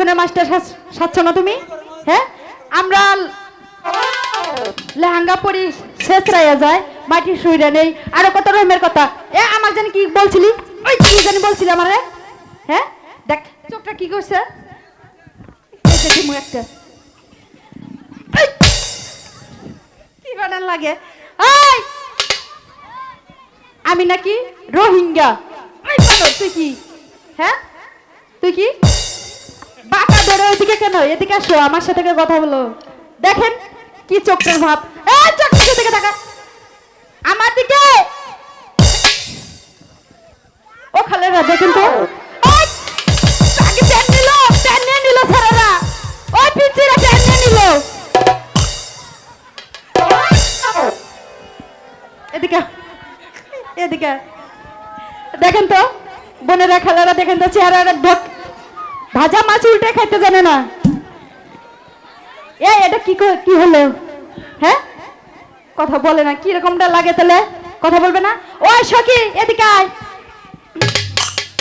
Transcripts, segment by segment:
এতক্ষণে মাস্টার সাচ্ছ না তুমি? হ্যাঁ? আমরা লেহেঙ্গা পরি শেষ রাইয়া যায়, মাটির শুইরা নেই। আরও কত রকমের কথা। এ, আমার জানি কি বলছিলি? ওই কি জানি বলছিলি আমারে? হ্যাঁ? দেখ, চোখটা কি করছে? লাগে? আমি নাকি রোহিঙ্গা। তুই কি? হ্যাঁ? তুই কি? বাঁকা ধরে ওইদিকে কেন? এদিকে আসো আমার সাথে কথা বলো। দেখেন কি চোখের ভাব। এই চোখ দিকে টাকা আমার দিকে? ও খালেরা দেখেন তো ওই, আগে প্যান নিল প্যান নিয়ে নিল স্যারেরা ওই পিচিরা প্যান নিয়ে নিল। এদিকে এদিকে দেখেন তো বোনেরা খেলারা দেখেন তো চেহারা ঢোক ভাজা মাছ উল্টে খাইতে জানে না। এ এটা কি কি হলো? হ্যাঁ? কথা বলে না কি রকমটা লাগে তাহলে? কথা বলবে না? ওই সখি এদিকে আয়।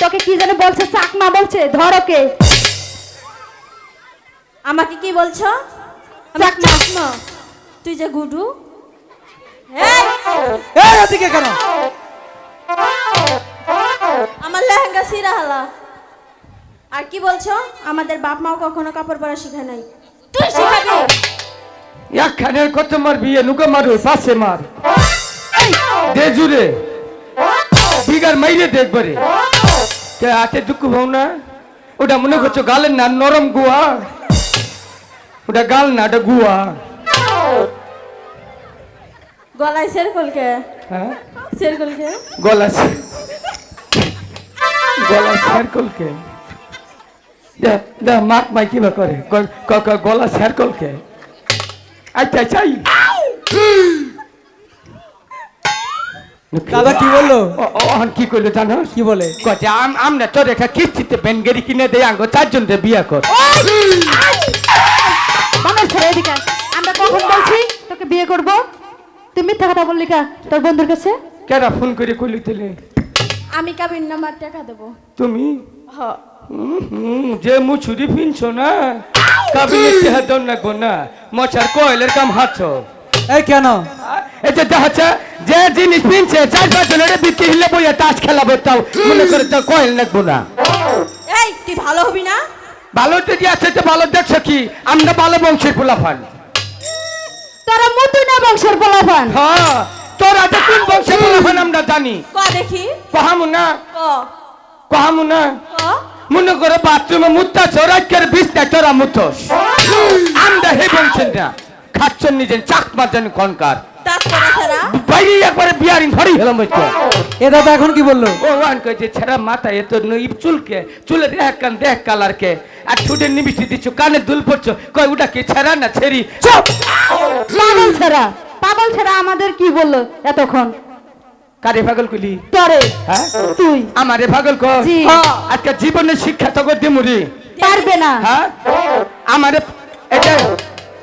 তোকে কি যেন বলছে চাকমা বলছে ধর ওকে। আমাকে কি বলছো? চাকমা। তুই যে গুডু। এই, এই কেন? আমার লেহেঙ্গা সিরা হালা। আর কি বলছো? আমাদের বাপ মাও কখনো কাপড় পরা শিখায় নাই। তুই শিখাবি? একখানের কত মার বিয়ে নুকে মারু পাশে মার। দে জুড়ে। বিগার মাইরে দেখবারে কে হাতে দুঃখ ভাও না? ওটা মনে করছ গালের না নরম গুয়া? ওটা গাল না ওটা গুয়া। গলায় সেরকলকে হ্যাঁ? সেরকলকে গলা সে- গলা সার্কলকে মাক মাই কিবা করে গ- ক- ক- গলা আচ্ছা আচ্ছা আই। দাদা কি বলল? কি করল জানো? কি বলে? আম আমরা তোর রেখা কিস্তিতে বেনগেরি কিনে দেয় আঙ্গো চারজন রে বিয়া কর। বানর ছেড়ে এদিকে আমরা কখন বলছি তোকে বিয়ে করব? তুই মিথ্যা কথা বললি কা তোর বন্ধুর কাছে? কেরা ফোন করে কইলি তেলে? আমি কাবির নাম্বার টাকা দেবো। তুমি? হ। যে মুছুরি ফিনছো না কাবিনে না গো না। মশার কয়েলের কাম হাতছ এই কেন? এই যে দেখাচ্ছে যে জিনিস পিনছে চার পাঁচ জনের বিক্রি হিলে বইয়া তাস খেলাবো তাও মনে করে তো কয়েল নাকবো না। এই তুই ভালো হবি না? ভালো যদি আছে তো ভালো দেখছ কি? আমরা ভালো বংশের পোলাফান তোরা মতুই না বংশের পোলাপান? হ্যাঁ তোরা তো কোন বংশের পোলাফান আমরা জানি। ক দেখি। কহামু না। ক। কহামু না। ক। মনে করে বাথরুমে মুত্তা চোরাইকের বিছনা চোরা মুতোস। আমরা হে বংশের না খাচ্ছেন নিজের চাক মারছেন কনকার। দাঁত পড়া ছাড়া বাইরে একবারে বিয়ারিং ঘরেই হলাম বলছো এ দাদা এখন কি বলল? ও ওয়ান কইছে ছেড়া মাথা এত নইব চুলকে চুলে দেখ কান দেখ কালারকে আর ঠুটে নিমিষ্টি দিচ্ছ কানে দুল পড়ছো কই ওটা কি ছেড়া না ছেড়ি? চুপ! পাগল ছেড়া পাগল ছেড়া আমাদের কি বলল এতক্ষণ? কারে পাগল কইলি? তরে হ্যাঁ? তুই? আমারে পাগল। হ্যাঁ, আজকে জীবনের শিক্ষা তো করতে মুড়ি পারবে না। হ্যাঁ? আমারে এই যে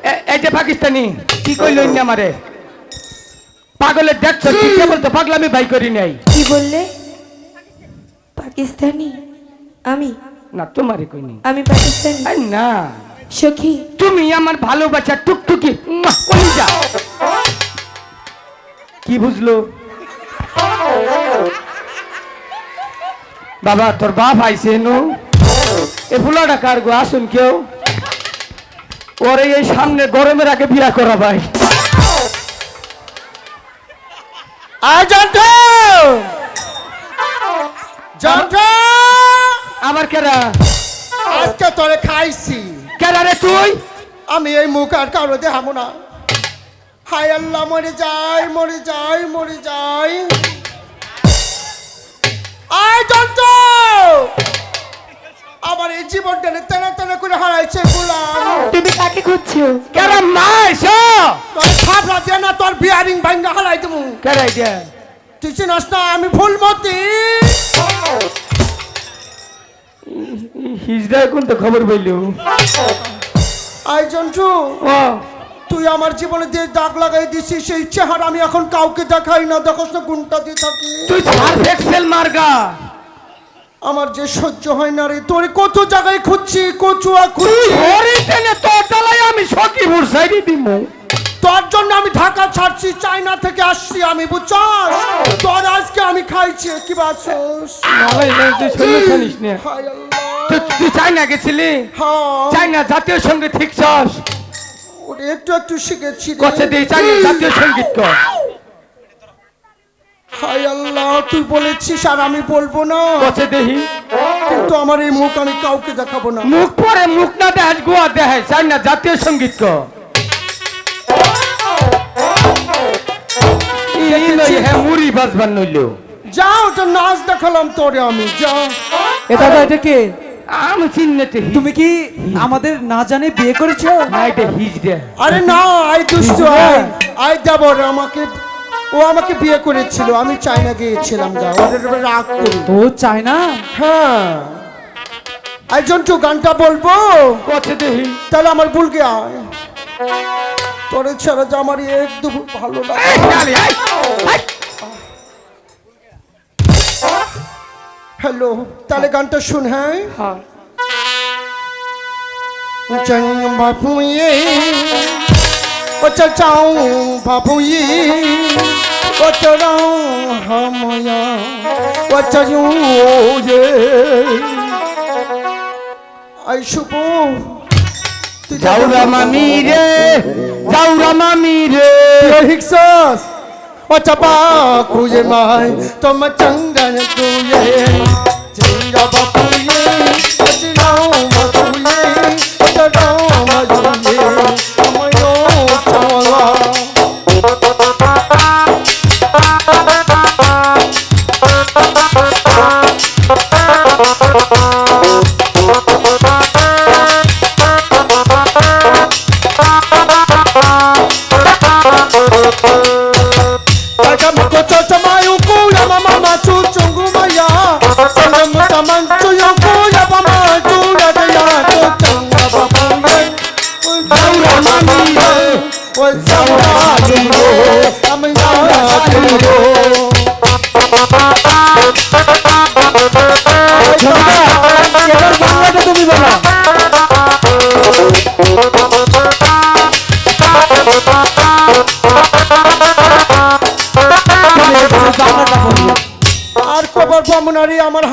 এ- এই যে পাকিস্তানি কি কইল ইনি আমারে? পাগলের দেখছ কি? কেবল তো পাগলামি ভাই করি নাই। কি বললে? পাকিস্তানি? আমি? না তোমারে কইনি। আমি পাকিস্তানি। আই না। সখী। তুমি আমার ভালোবাসা টুকটুকি মুয়া, কলিজা। কি বুঝলো? বাবা তোর বাপ আইছে নু। এ ফুলাটা কার গো আসুন কেউ। ওরে এই সামনে গরমের আগে বিয়া করা ভাই। আমার কেরা? আজকে তোরে খাইছি। কেরা রে তুই? আমি এই মুখ আর কারও দেখাবো না। হাই আল্লাহ মরে যাই মরে যাই মরে যাই। আয় জন্টু আমার এই জীবনটা তেনা তেনা করে হারাইছে গোলাম। তুমি কাকে খুঁজছো? কেরা মাইস তোর থাপড়া দিয়ে না তোর বিয়ারিং ভাঙ্গা হারাই দেবো। কেরা এটা তুই চিনস না আমি ফুলমতি। হিজড়া কোন তো খবর পাইল? আয় জন্টু। ও। তুই আমার জীবনে যে দাগ লাগাই দিছিস সেই চেহারা আমি এখন কাউকে দেখাই না। দেখোস না গুণটা দিয়ে থাকি তুই সার্ফ এক্সেল মার্গা। আমার যে সহ্য হয় না রে তোর কত জায়গায় খুঁজছি কচুয়া খুঁজছি। টেনে তোর তলায় আমি সখীপুর সাইডে দিমু তোর জন্য আমি ঢাকা ছাড়ছি চায়না থেকে আসছি আমি বুঝছস? তোর আজকে আমি খাইছি কি বাসস? তুই শৈল না। হায় আল্লাহ। তুই তুই চাইনা গেছিলি? হ্যাঁ। চাইনা জাতীয় শিখছস ওরে একটু একটু শিখেছি। কচ্ছে দিয়ে চাইনা জাতীয় সংগীত কর হায় আল্লাহ তুই বলেছিস আর আমি বলব না। কচ্ছে দেহি। কিন্তু আমার এই মুখ আমি কাউকে দেখাবো না। মুখ পরে মুখ না দেখাস গোয়া দেখায় চাইনা জাতীয় সংগীত কর হ্যাঁ মুড়ি বাজবার নইল যা ওটা নাচ দেখালাম তোরে আমি যা এ এটা কে? আমি চিনতে তুমি কি আমাদের না জানে বিয়ে করেছ? না এটা হিজ আরে না আই দুষ্ট আই আই দেবর আমাকে ও আমাকে বিয়ে করেছিল আমি চায়না গিয়েছিলাম যা ওদের উপরে রাগ করি। ও চায় না হ্যাঁ। আই জন্টু গানটা বলব? কচ্ছে দেহি। তাহলে আমার ভুলকে আয়। তোরে ছাড়া যে আমার একদম ভালো লাগে হ্যালো তাহলে হ্যাঁ। গানটা শুন হ্যাঁ? হ্যাঁ। জং বাপুয়ে ও চাও বাপুয়ে ও চড়াও হাময়া ও চাও যে আই শুভ। যাও রামামি রে যাও রামামি রে হিক্সাস? o chapa kuye mai to ma changan kuye jinga bap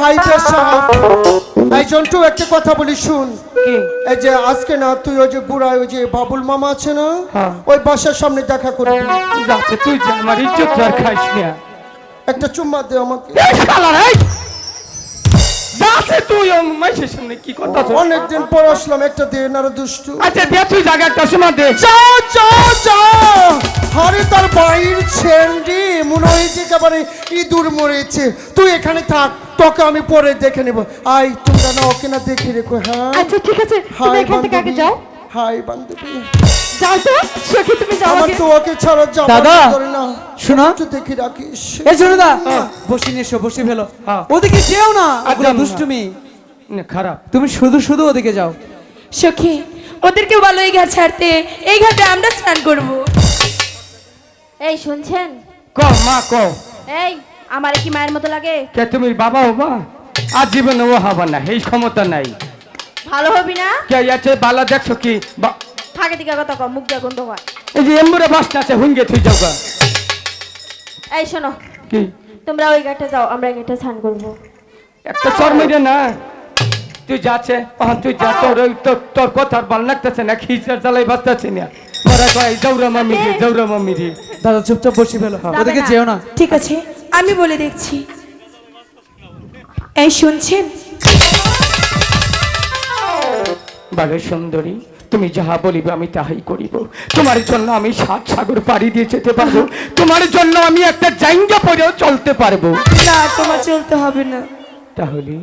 hi এই জন্টু একটা কথা বলি শুন। এই যে আজকে না তুই ওই যে বুড়ায় ওই যে বাবুল মামা আছে না হ্যাঁ। ওই বাসার সামনে দেখা করবি। যাচ্ছে তুই যে আমার ইজ্জত আর খাইস না। একটা চুম্মা দে আমাকে। মাইসের সামনে কি কথা অনেকদিন পর আসলাম একটা দে দুষ্টু। আচ্ছা দে তুই জায়গা একটা সময় দে। যাও যাও যাও। আরে তার বাইর মনে হয়েছে একেবারে ইঁদুর মরেছে। তুই এখানে থাক তোকে আমি পরে দেখে নেব। আই তোমরা না ওকে না দেখে রেখো হ্যাঁ? আচ্ছা ঠিক আছে তুমি হাই এখান থেকে আগে বান্ধবী যাও। হাই বান্ধবী। যাও তো সখী তুমি যাও আমার তো ওকে ছাড়া যাব দাদা, শোনো। একটু দেখে রাখিস। এই শোনো দা বসে নিয়ে এসো বসে ফেলো। হ্যাঁ। ওদিকে যেও না না। দুষ্টুমি। না, খারাপ। তুমি শুধু শুধু ওদিকে যাও। সখী ওদেরকে বলো এই ঘাট ছাড়তে এই ঘাটে আমরা স্নান করব। এই শুনছেন? ক মা ক এই আমার কি মায়ের মতো লাগে? কে তুমি বাবা হবা আর জীবনে ও হবা না এই ক্ষমতা নাই। ভালো হবি না? কে আছে বালা দেখছ কি? থাকে দিকে কথা কম মুখ দিয়ে গন্ধ হয়। এই যে এম্বুরে বাসটা আছে হুঙ্গে তুই যাওগা এই শোনো। কি? তোমরা ওই ঘাটে যাও আমরা এই ঘাটে স্নান করব। একটা চর মেরে না। তুই যাচ্ছে তুই যা তোর ওই তোর তোর কথার ভালো লাগতেছে না খিচার জ্বালাই বাঁচতেছে না। মরা কয় জৌরা মামি রে জৌরা মামি রে দাদা চুপচাপ বসে ফেলো। ওদিকে। যেও না। ঠিক আছে আমি বলে দেখছি। এই শুনছেন? বাঘের সুন্দরী তুমি যাহা বলিবে আমি তাহাই করিব। তোমার জন্য আমি সাত সাগর পাড়ি দিয়ে যেতে পারব। তোমার জন্য আমি একটা জাইঙ্গা পরেও চলতে পারব। না তোমার চলতে হবে না। তাহলে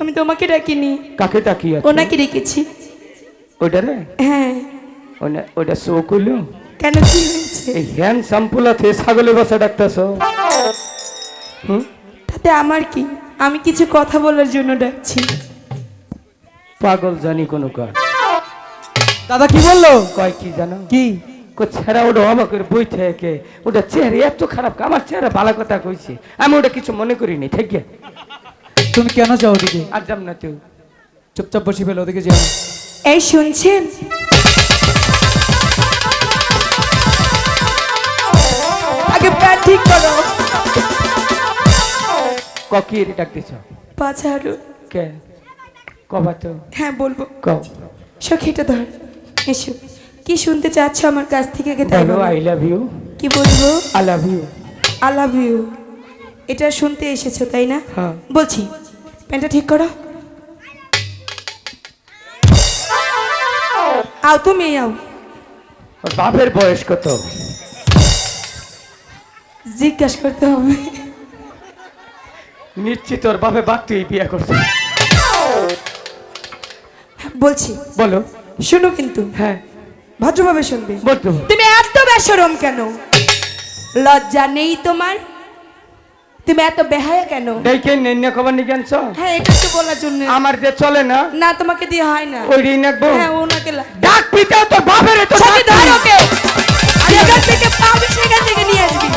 আমি তোমাকে ডাকিনি। কাকে আছে ওনাকে রেখেছি ওটা রে? হ্যাঁ। ওটা ওটা শো করল? কেন কি হয়েছে? এই হ্যান সাম্পুলাতে ছাগলের বাসা ডাকতেছ? হুম? তাতে আমার কি? আমি কিছু কথা বলার জন্য ডাকছি। পাগল জানি কোনো কাজ দাদা কি বলল? কয় কি জানো? কি? কো ছেড়া ওটা আমাকে বই থেকে ওটা চেহারা এত খারাপ আমার চেহারা ভালো কথা কইছে। আমি ওটা কিছু মনে করিনি ঠিক তুমি কেন যাও ওদিকে? আর যাম না তুই চুপচাপ বসে ফেলো ওদিকে যাও। এই শুনছেন? আগে প্যাট ঠিক করো। ককি ডাক দিছ পাঁচারু। কে? কবা তো। হ্যাঁ বলব। কও। সখীটা ধর। এসো। কি শুনতে চাচ্ছ আমার কাছ থেকে আগে তাই। আই লাভ ইউ কি বলব? I love you I love you এটা শুনতে এসেছ তাই না? হ্যাঁ। বলছি প্যান্টটা ঠিক করো। আও তুমি আও। ওর বাপের বয়স কত? জিজ্ঞাসা করতে হবে। নিশ্চিত ওর বাপে বাদ তুই বিয়ে করছে। বলছি বলো। শোনো কিন্তু। হ্যাঁ। ভদ্রভাবে শুনবে। তুমি এত বেসরম কেন? লজ্জা নেই তোমার? তুমি এত বেহায়া কেন? দেখে নেন্য খবর নিয়ে আনছ? হ্যাঁ এটা তো বলার জন্য। আমার যে চলে না না তোমাকে দিয়ে হয় না। ওই ঋণ রাখব হ্যাঁ ওনাকে ডাক পিতাও তোর বাপের তো সাথে ধর ওকে। যেখান থেকে পাবি সেখান থেকে নিয়ে আসবি।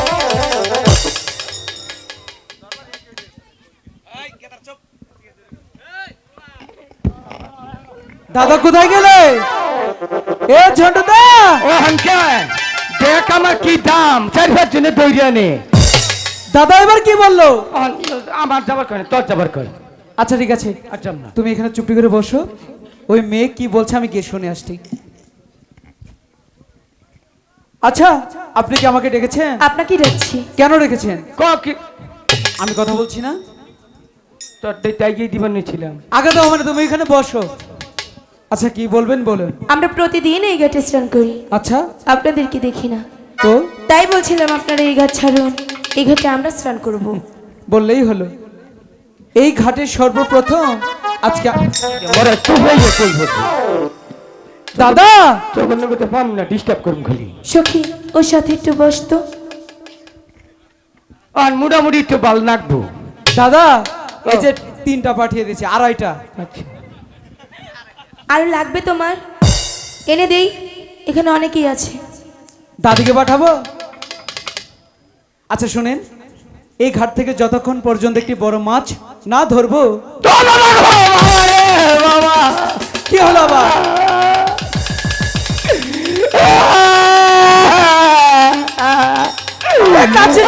দাদা কোথায় গেলে? এ ঝন্টু দা। ও হানকে দেখ আমার কি দাম চার পাঁচ জনে দৌড়িয়ে নে দাদা এবার কি বলল? আমার যাবার কয় তোর যাবার কয়। আচ্ছা ঠিক আছে। আর তুমি এখানে চুপটি করে বসো। ওই মেয়ে কি বলছে আমি গিয়ে শুনে আসছি। আচ্ছা আপনি কি আমাকে ডেকেছেন? আপনাকে ডাকছি। কেন ডেকেছেন? ক কি? আমি কথা বলছি না? তোর তাই গিয়ে দিবার নিয়েছিলাম আগে তো মানে তুমি এখানে বসো। আচ্ছা কি বলবেন বলুন। আমরা প্রতিদিন এই ঘাটে স্নান করি। আচ্ছা। আপনাদেরকে দেখি না? তো? তাই বলছিলাম আপনারা এই ঘাট ছাড়ুন। এই ঘাটে আমরা স্নান করব। বললেই হলো। এই ঘাটে সর্বপ্রথম আজকে হয়ে দাদা! তখন করতে পারব না ডিস্টার্ব করুন খালি। সখী ওর সাথে একটু বসতো আর মোটামুটি একটু বাল নাকবো দাদা এই যে তিনটা পাঠিয়ে দিয়েছি আড়াইটা। আচ্ছা। আর লাগবে তোমার? এনে দেই এখানে অনেকেই আছে। দাদিকে পাঠাবো? আচ্ছা শুনেন। এই ঘাট থেকে যতক্ষণ পর্যন্ত একটি বড় মাছ না ধরবো কি হলো আবার? কাছে